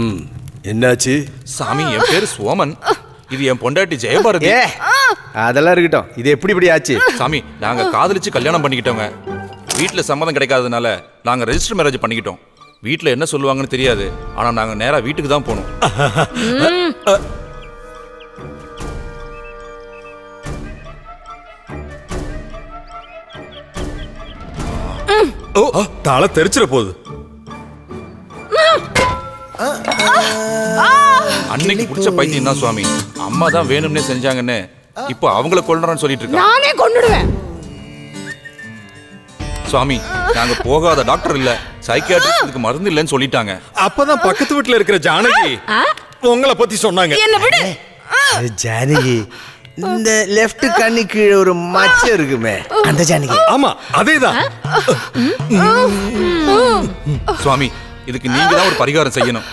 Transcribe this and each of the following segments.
ம். என்னாச்சு? சாமி என் பேரு சோமன். இது என் பொண்டாட்டி ஜெயபாரதி. ஏ அதெல்லாம் இருக்கட்டும். இது எப்படி இப்படி ஆச்சு? சாமி நாங்க காதலிச்சு கல்யாணம் பண்ணிக்கிட்டோங்க. வீட்ல சம்மதம் கிடைக்காதனால நாங்க ரெஜிஸ்டர் மேரேஜ் பண்ணிக்கிட்டோம். வீட்ல என்ன சொல்லுவாங்கன்னு தெரியாது. ஆனா நாங்க நேரா வீட்டுக்கு தான் போனோம். ஓ தலை தெரிச்சிட போகுது. அன்னைக்கு பிடிச்ச பைத்தியம் தான் சுவாமி. அம்மா தான் வேணும்னே செஞ்சாங்கன்னு இப்போ அவங்கள கொல்றேன்னு சொல்லிட்டு இருக்கா? நானே கொன்னுடுவேன். சுவாமி நாங்க போகாத டாக்டர் இல்ல. சைக்கியாட்ரிஸ்ட் இதுக்கு மருந்து இல்லைன்னு சொல்லிட்டாங்க. அப்பதான் பக்கத்து வீட்டுல இருக்கிற ஜானகி உங்களை பத்தி சொன்னாங்க. என்ன விடு. அது ஜானகி இந்த லெஃப்ட் கண்ணு கீழே ஒரு மச்சம் இருக்குமே. அந்த ஜானகி. ஆமா அதேதான். சுவாமி இதுக்கு நீங்க தான் ஒரு பரிகாரம் செய்யணும்.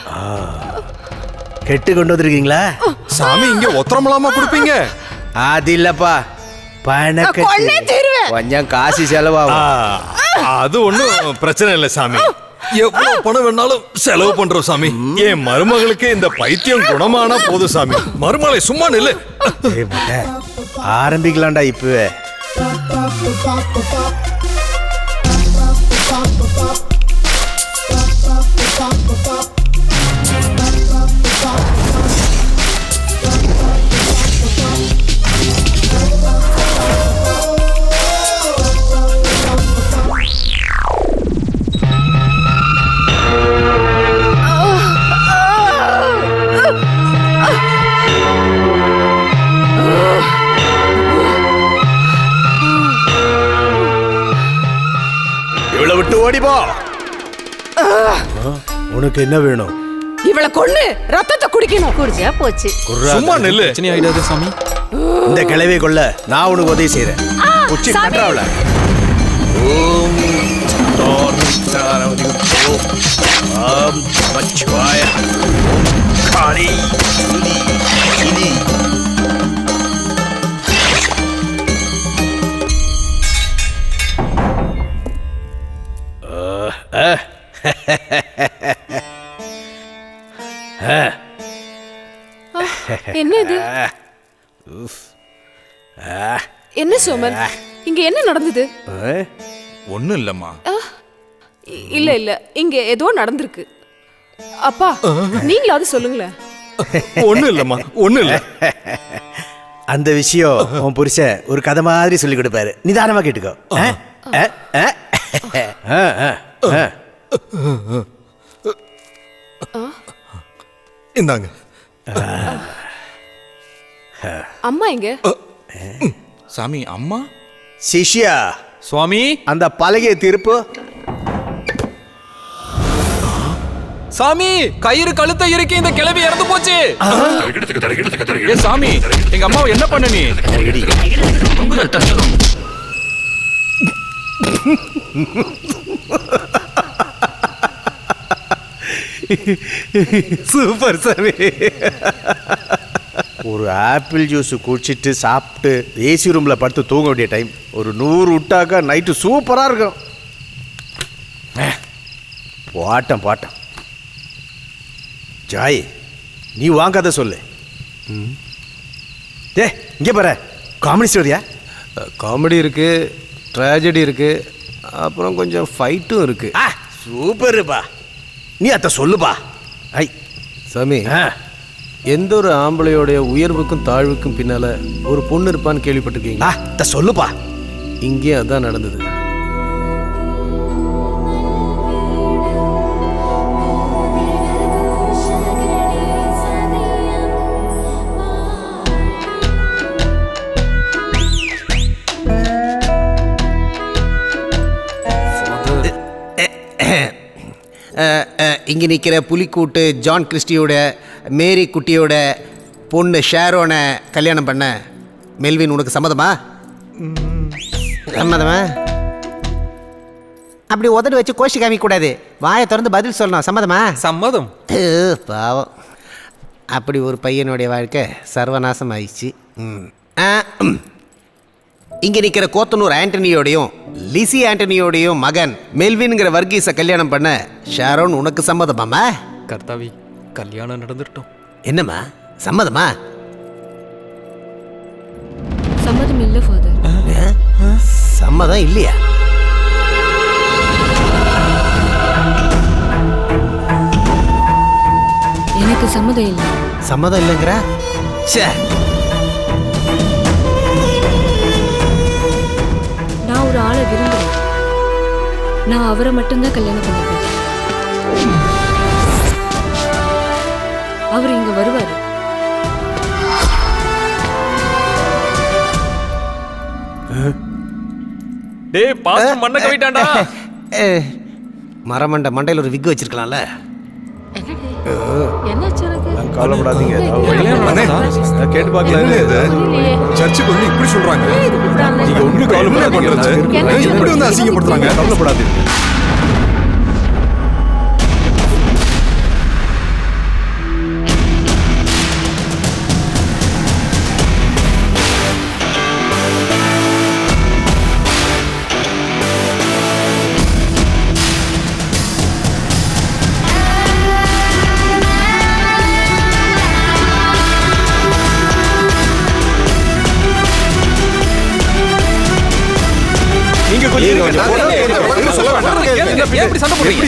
கெட்டு கொண்டு வந்திருக்கீங்களா? சாமி இங்க ஒத்தரமலாமா கொடுப்பீங்க. அது இல்லப்பா. பணக்கட்டு. கொஞ்சம் காசு செலவாகும். அது ஒண்ணும் பிரச்சனை இல்லை சாமி. எவ்வளவு பணம் வேணாலும் செலவு பண்றோம் சாமி. என் மருமகளுக்கு இந்த பைத்தியம் குணமானா போதும் சாமி. மருமகளை சும்மா நில்லு. ஆரம்பிக்கலாம்டா இப்பவே. இவ்வளவு விட்டு ஓடி போ உனக்கு என்ன வேணும்? இவளை கொன்னு ரத்தத்தை குடிக்கணும். குடிச்சா போச்சு. சும்மா நில்லு. பிரச்சனை ஆயிடாது சாமி. இந்த கிளவியை கொள்ள நான் உனக்கு உதவி செய்யறேன் உச்சி சாமி. கட்டுறாவல ஓம் ஆம் நமச்சிவாய ஓம் காளி. என்ன இது என்ன சோமன்? இங்க என்ன நடந்தது? ஒண்ணும் இல்லம்மா. இல்ல இல்ல. இங்க ஏதோ நடந்திருக்கு. அப்பா நீங்களாவது சொல்லுங்களேன். ஒண்ணும் இல்லம்மா. ஒண்ணும் இல்ல. அந்த விஷயம் உன் புருஷன் ஒரு கதை மாதிரி சொல்லி கொடுப்பாரு. நிதானமா கேட்டுக்கோ. இந்தாங்க. அம்மா எங்க? சாமி அம்மா? சிஷ்யா. சுவாமி? அந்த பலகையை திருப்பு. சாமி கயிறு கழுத்தை இறுக்கி இந்த கிளவி இறந்து போச்சு. ஏ சாமி எங்க அம்மாவை என்ன பண்ண நீ? சூப்பர் சாமி. ஒரு ஆப்பிள் ஜூஸ் குடிச்சிட்டு சாப்பிட்டு ஏசி ரூம்ல படுத்து தூங்க வேண்டிய டைம் ஒரு நூறு விட்டாக்கா நைட்டு சூப்பரா இருக்கும். போட்டம் போட்டம். ஜாய் நீ வாங்காத சொல்லு. டே இங்கே பாரு. காமெடி ஸ்டோரியா காமெடி இருக்கு ட்ராஜடி இருக்கு அப்புறம் கொஞ்சம் ஃபைட்டும் இருக்கு. ஆ சூப்பருப்பா நீ அத்தை சொல்லுப்பா. ஐ சாமி ஆ. எந்த ஒரு ஆம்பளையோடைய உயர்வுக்கும் தாழ்வுக்கும் பின்னால ஒரு பொண்ணு இருப்பான்னு கேள்விப்பட்டிருக்கீங்களா? சொல்லுப்பா. இங்கேயும் அதான் நடந்தது. இங்கே நிற்கிற புலிக்கூட்டு ஜான் கிறிஸ்டியோட மேரி குட்டியோட பொண்ணு ஷேரோனை கல்யாணம் பண்ண. மெல்வின் உனக்கு சம்மதமா? சம்மதமா? அப்படி உதடு வச்சு கோஷி காமிக்க கூடாது வாயை திறந்து பதில் சொல்லணும். சம்மதமா? சம்மதம். பாவம். அப்படி ஒரு பையனுடைய வாழ்க்கை சர்வநாசம் ஆயிடுச்சு ம். ஆ. இங்க நிக்கிற கோத்தனூர் ஆண்டனியோடையும் லிசி ஆண்டனியோடையும் மகன் மெல்வின்ங்கிற வர்கீஸை கல்யாணம் பண்ண ஷாரோன் உனக்கு சம்மதமாமா கர்த்தாவி கல்யாணம் நடந்துட்டோம். என்னம்மா? சம்மதமா? சம்மதம் இல்ல ஃபாதர். ஆ? சம்மதம் இல்லையா? எனக்கு சம்மதம் இல்ல. சம்மதம் இல்லைங்கிற? ச்சே! ஆளை விரும்புறேன் நான் அவரை மட்டும்தான் கல்யாணம் பண்ணிப்பேன். அவர் இங்க வருவாரு. டேய் பாஸ்டர் மண்ண கவிட்டான்டா. மரமண்ட மண்டையில் ஒரு விக்கு வச்சிருக்கலாம்ல. என்னாச்சு? கவலைப்படாதீங்க. கேட்டு பார்க்கலாம் இது சர்ச்சுக்கு வந்து இப்படி சொல்றாங்க. நீங்க என்ன கவலைப்படாதீங்க. இப்படி வந்து அசிங்கப்படுத்துறாங்க? கவலைப்படாதீங்க இப்படி சண்டை போடுறீங்க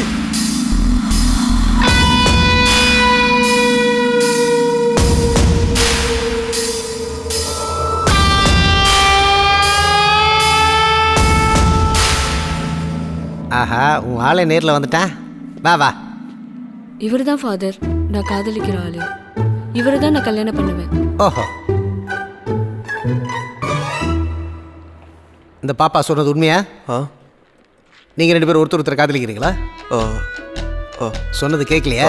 ஆஹா உன் ஆளே நேரில் வந்துட்டான் வா வா இவர் தான் ஃபாதர் நான் காதலிக்கிற ஆளு இவரை தான் நான் கல்யாணம் பண்ணுவேன் ஓஹோ இந்த பாப்பா சொன்னது உண்மையா? நீங்கள் ரெண்டு பேரும் ஒருத்தர் ஒருத்தர் காதலிக்கிறீங்களா? சொன்னது கேட்கலையா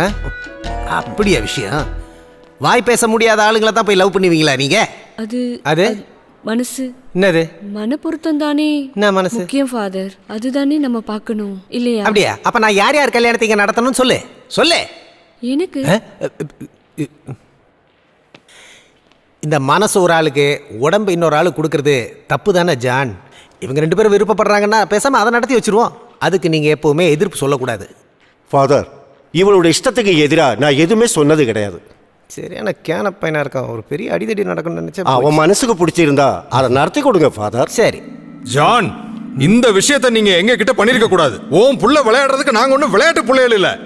ஆ? அப்படியா விஷயம்? வாய் பேச முடியாத ஆளுங்களை தான் போய் லவ் பண்ணுவீங்களா நீங்க? அது அது? மனசு. என்னது? மன பொருத்தம் தானே என்ன மனசு? முக்கியம் ஃபாதர் அதுதானே நம்ம பார்க்கணும். இல்லையா? அப்படியா? அப்ப நான் யார் யார் கல்யாணத்தை இங்க நடத்தணும்னு சொல்லு. சொல்லு. எனக்கு? ஆ? இந்த மனசு ஒரு ஆளுக்கு உடம்பு இன்னொரு ஆளுக்கு கொடுக்கறது தப்பு தானே ஜான்? இவங்க ரெண்டு பேரும் விருப்பப்படுறாங்கன்னா பேசாம அதை நடத்தி வச்சிருவோம். அதுக்கு நீங்க எப்பவுமே எதிர்ப்பு சொல்லக்கூடாது. ஃபாதர் இவளோட இஷ்டத்துக்கு எதிராக நான் எதுவுமே சொன்னது கிடையாது. சரியான கேன பையனா இருக்கான். ஒரு பெரிய அடிதடி நடக்கும்னு நினைச்சேன் அவன் மனசுக்கு பிடிச்சிருந்தா அதை நடத்தி கொடுங்க ஃபாதர் சரி. ஜான் இந்த விஷயத்தை நீங்க எங்க கிட்ட பண்ணிருக்க கூடாது. ஓம் புள்ள விளையாடுறதுக்கு நாங்க ஒண்ணும் விளையாட்டு புள்ளைகள் இல்ல.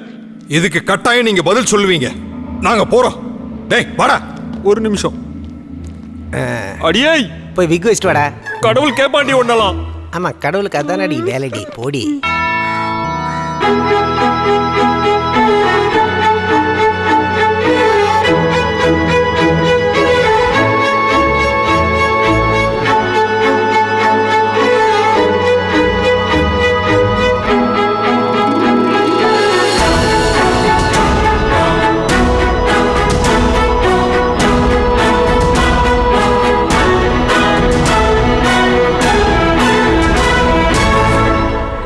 இதுக்கு கட்டாயம் நீங்க பதில் சொல்லுவீங்க. நாங்க போறோம். டேய் வாடா. ஒரு நிமிஷம். அடியே. போய் விக் வச்சுட்டு வாடா. கடவுள் கேப்பாண்டி ஒண்ணலாம் ஆமா கடவுளுக்கு அதானடி வேலைடி போடி.